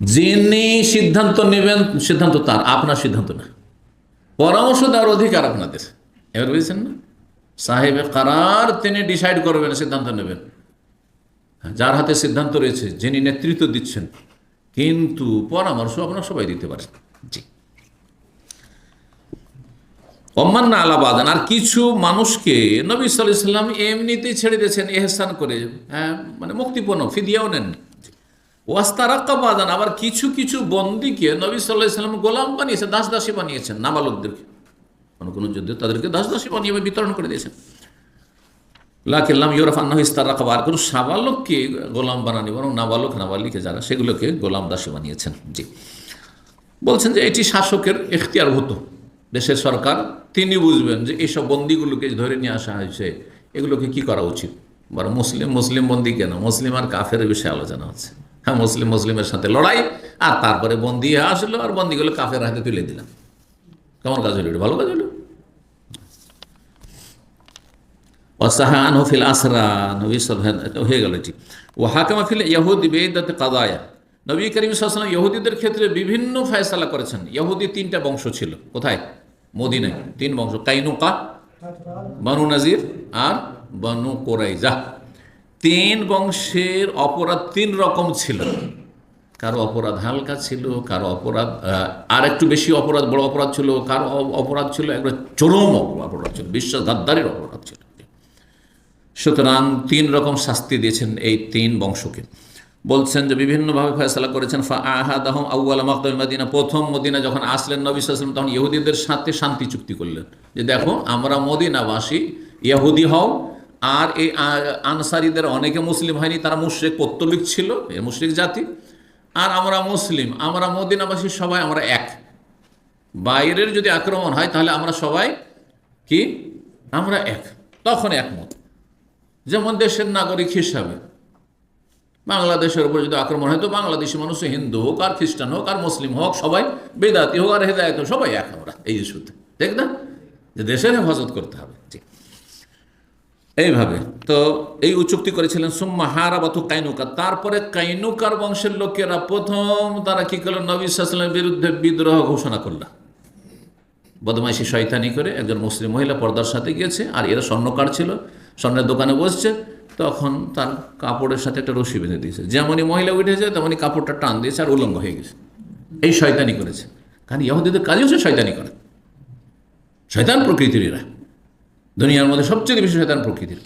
যিনি সিদ্ধান্ত নেবেন সিদ্ধান্ত তার আপনার সিদ্ধান্ত না। পরামর্শ দেওয়ার অধিকার আপনাদের এবার বুঝেছেন না? সাহেবে কারার তিনি ডিসাইড করবেন সিদ্ধান্ত নেবেন। যার হাতে সিদ্ধান্ত রয়েছে যিনি নেতৃত্ব দিচ্ছেন। কিন্তু পরামর্শ আপনারা সবাই দিতে পারেন জি। অম্মান্না আলাবাদান আর কিছু মানুষকে নবী সাল্লাহ সাল্লাম এমনিতেই ছেড়ে দিয়েছেন এহসান করে হ্যাঁ মানে মুক্তিপূর্ণ ফিদিয়াও নেননি। ওয়াস্তারাক্কা বাদান, আবার কিছু কিছু বন্দিকে নবী সাল্লাহ সাল্লাম গোলাম বানিয়েছেন দাস দাসী বানিয়েছেন, নাবালকদেরকে। কোনো কোনো যুদ্ধে তাদেরকে দাস দাসী বানিয়ে বিতরণ করে দিয়েছেন। লাকিল্লাম ইউরফ আন্না ইস্তার রাখাব আর কোনো সাবালককে গোলাম বানানি, বরং নাবালক, নাবালিকে যারা, সেগুলোকে গোলাম দাসী বানিয়েছেন। জি। বলছেন যে এটি শাসকের এখতিয়ার হতো দেশের সরকার, তিনি বুঝবেন যে এইসব বন্দিগুলোকে ধরে নিয়ে আসা হয়েছে, এগুলোকে কি করা উচিত? বরং মুসলিম মুসলিম বন্দি কেন? মুসলিম আর কাফের বিষয়ে আলোচনা হচ্ছে। হ্যাঁ মুসলিম মুসলিমের সাথে লড়াই, আর তারপরে বন্দি আসলো, আর বন্দিগুলো কাফের হাতে তুলে দিলাম। কেমন কাজ হলো? ভালো কাজ হলো? অসাহান ফিল আসরা, নবী হয়ে গেল এটি। ও হাকামা ফিল ইয়াহুদি বেদাতে কাদায়া। নবী করিম সাল্লাম ইহুদিদের ক্ষেত্রে বিভিন্ন ফয়সালা করেছেন। ইহুদি তিনটা বংশ ছিল। কোথায়? মদিনায়। তিন বংশ, কাইনুকা, বানু নাজির, আর বানু কোরাইজা। তিন বংশের অপরাধ তিন রকম ছিল। কারও অপরাধ হালকা ছিল, কারও অপরাধ আর একটু বেশি অপরাধ, বড় অপরাধ ছিল, কারও অপরাধ ছিল, একবার চরম অপরাধ ছিল বিশ্বাসঘাতদারির অপরাধ ছিল। সুতরাং তিন রকম শাস্তি দিয়েছেন এই তিন বংশকে। বলছেন যে বিভিন্নভাবে ফয়সলা করেছেন, ফা আহাদাহম আউ্ল মাকদুল মদিনা। প্রথম মদিনা যখন আসলেন নবী তখন ইহুদিদের সাথে শান্তি চুক্তি করলেন। যে দেখো, আমরা মদিনাবাসী, ইহুদি হও আর এই আনসারিদের অনেকে মুসলিম হয়নি, তারা মুশ্রিক পত্তলিক ছিল, এ মুশ্রিক জাতি। আর আমরা মুসলিম, আমরা মদিনাবাসী সবাই আমরা এক। বাইরের যদি আক্রমণ হয়, তাহলে আমরা সবাই কি? আমরা এক। তখন একমত। যেমন দেশের নাগরিক হিসাবে, বাংলাদেশের উপর যদি আক্রমণ হয়, তো বাংলাদেশি মানুষ হিন্দু হোক, আর খ্রিস্টান হোক, আর মুসলিম হোক, সবাই বেদাতি হোক, আর হেদায়ত সবাই এক আমরা, এই ইস্যুতে ঠিক না? যে দেশের হেফাজত করতে হবে। জি এইভাবে। তো এই উচুক্তি করেছিলেন, সুম্মা হারাবাতু কাইনুকা। তারপরে কাইনুকার বংশের লোকেরা প্রথম তারা কি করল? নবী সাল্লামের বিরুদ্ধে বিদ্রোহ ঘোষণা করল। বদমাইশি শয়তানি করে একজন মুসলিম মহিলা পর্দার সাথে গিয়েছে, আর এরা স্বর্ণকার ছিল, স্বর্ণের দোকানে বসছে, তখন তার কাপড়ের সাথে একটা রশি বেঁধে দিয়েছে। যেমনই মহিলা উঠেছে তেমনই কাপড়টা টান দিয়েছে আর উলঙ্গ হয়ে গেছে। এই শয়তানি করেছে। কারণ ইহুদিদের কাজই হচ্ছে শয়তানি করে। শয়তান প্রকৃতির এরা। দুনিয়ার মধ্যে সবচেয়ে বেশি শয়তান প্রকৃতির।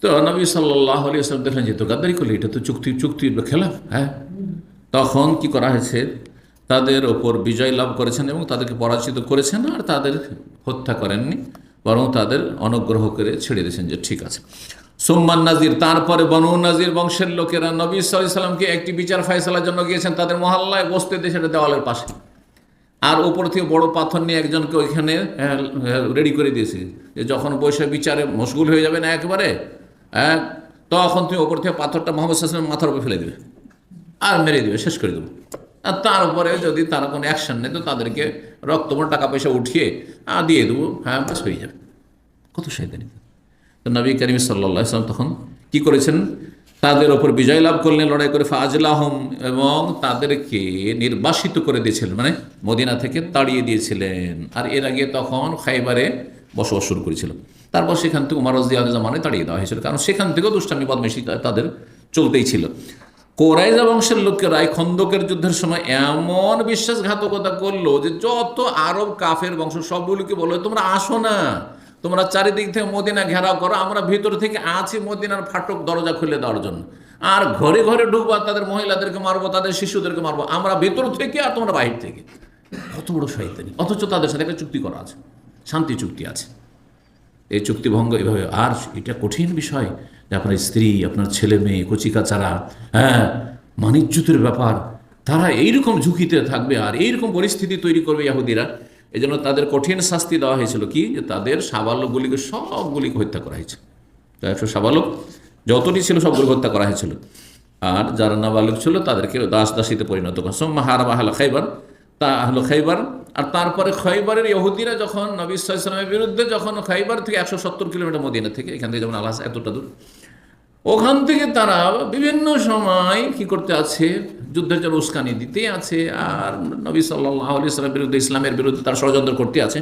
তো নবী সাল্লাহ আলী আসলাম দেখলেন যে তো গাদ্দারি করলে এটা তো চুক্তি চুক্তির খেলাফ হ্যাঁ? তখন কি করা হয়েছে? তাদের ওপর বিজয় লাভ করেছেন এবং তাদেরকে পরাজিত করেছেন আর তাদের হত্যা করেননি, বরং তাদের অনুগ্রহ করে ছেড়ে দিয়েছেন যে ঠিক আছে। সোম্মান নাজির, তারপরে বনু নাজির বংশের লোকেরা নবী সাল্লামকে একটি বিচার ফয়সালার জন্য গিয়েছেন। তাদের মহল্লায় বসতে সেটা দেওয়ালের পাশে। আর ওপর থেকে বড় পাথর নিয়ে একজনকে ওইখানে রেডি করে দিয়েছে। যে যখন বৈশাখ বিচারে মশগুল হয়ে যাবে না একবারে হ্যাঁ, তখন তুমি ওপর থেকে পাথরটা মোহাম্মদ সাল্লামের মাথার উপরে ফেলে দেবে। আর মেরে দেবে শেষ করে দেবো। আর তারপরে যদি তারা কোনো অ্যাকশন নেই তো তাদেরকে রক্তমূল টাকা পয়সা উঠিয়ে দিয়ে দেবো। হ্যাঁ ব্যাস হয়ে যাবে। কত শয়তানি। তো নবী করিম সাল্লা তখন কি করেছেন? তাদের ওপর বিজয় লাভ করলেন, লড়াই করে ফাজলাহম এবং তাদেরকে নির্বাসিত করে দিয়েছিলেন মানে মদিনা থেকে তাড়িয়ে দিয়েছিলেন। আর এর আগে তখন খাইবারে বসবাস শুরু করেছিল। তারপর সেখান থেকে উমার জামানে তাড়িয়ে দেওয়া হয়েছিল, কারণ সেখান থেকেও দুষ্টামি, বদমেশি তাদের চলতেই ছিল। কোরাইজা বংশের লোকেরা এই খন্দকের যুদ্ধের সময় এমন বিশ্বাসঘাতকতা করল যে যত আরব কাফের বংশ সবগুলোকে বলল, তোমরা আসো না। তোমরা চারিদিক থেকে মদিনা ঘেরাও করো, আমরা ভিতর থেকে আছি মদিনার ফাটক দরজা খুলে দেওয়ার জন্য। আর ঘরে ঘরে ঢুকবো তাদের মহিলাদেরকে মারবো, তাদের শিশুদেরকে মারবো। আমরা ভেতর থেকে আর তোমরা বাহির থেকে। কত বড় শয়তানি। অথচ তাদের সাথে একটা চুক্তি করা আছে, শান্তি চুক্তি আছে। এই চুক্তিভঙ্গ এভাবে, আর এটা কঠিন বিষয় যে আপনার স্ত্রী, আপনার ছেলে মেয়ে, কচিকাচারা হ্যাঁ মানিজ্যতের ব্যাপার, তারা এইরকম ঝুঁকিতে থাকবে আর এইরকম পরিস্থিতি তৈরি করবে ইয়াহুদিরা। এই জন্য তাদের কঠিন শাস্তি দেওয়া হয়েছিল কি? যে তাদের সাবালকগুলিকে সবগুলিকে হত্যা করা হয়েছে। একশো সাবালক, যতটি ছিল সবগুলো হত্যা করা হয়েছিল। আর যারা নাবালক ছিল, তাদেরকে দাস দাসীতে পরিণত করা। সোম্মা হারা বাহালা খাইবার, তা হলো খাইবার। আর তারপরে খৈবারের ইহুদিরা যখন নবী বিরুদ্ধে যখন খৈবার থেকে একশো সত্তর কিলোমিটার মদিনা থেকে, এখান থেকে যেমন আলাস এতটা দূর, ওখান থেকে তারা বিভিন্ন সময় কি করতে আছে? যুদ্ধের জন্য উস্কানি দিতে আছে। আর নবী সাল্লাহ আলি সাল্লামের বিরুদ্ধে, ইসলামের বিরুদ্ধে তার ষড়যন্ত্র করতে আছে।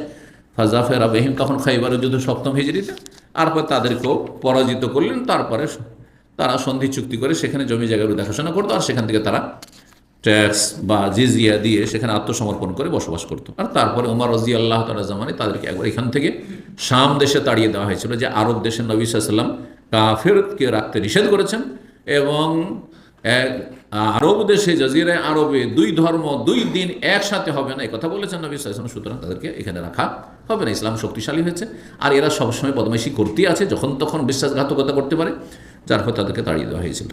ফাজাফের আবহিম তখন খাইবারের যুদ্ধ সপ্তম হিজড়িতে তারপর তাদেরকেও পরাজিত করলেন। তারপরে তারা সন্ধি চুক্তি করে সেখানে জমি জায়গাগুলো দেখাশোনা করতো। আর সেখান থেকে তারা ট্যাক্স বা জিজিয়া দিয়ে সেখানে আত্মসমর্পণ করে বসবাস করতো। আর তারপরে উমর রাজি আল্লাহ তালা জামানে তাদেরকে একবার এখান থেকে শাম দেশে তাড়িয়ে দেওয়া হয়েছিল, যে আরব দেশের নবী সাল্লাম কাফেরকে রাখতে নিষেধ করেছেন। এবং আরব দেশে জাজিরায় আরবে দুই ধর্ম, দুই দিন একসাথে হবে না। এই কথা বলেছেন নবী সাল্লাম সুতরাং তাদেরকে এখানে রাখা হবে না। ইসলাম শক্তিশালী হয়েছে। আর এরা সবসময় বদমাইশি করতেই আছে, যখন তখন বিশ্বাসঘাতকতা করতে পারে, যার ফলে তাদেরকে তাড়িয়ে দেওয়া হয়েছিল।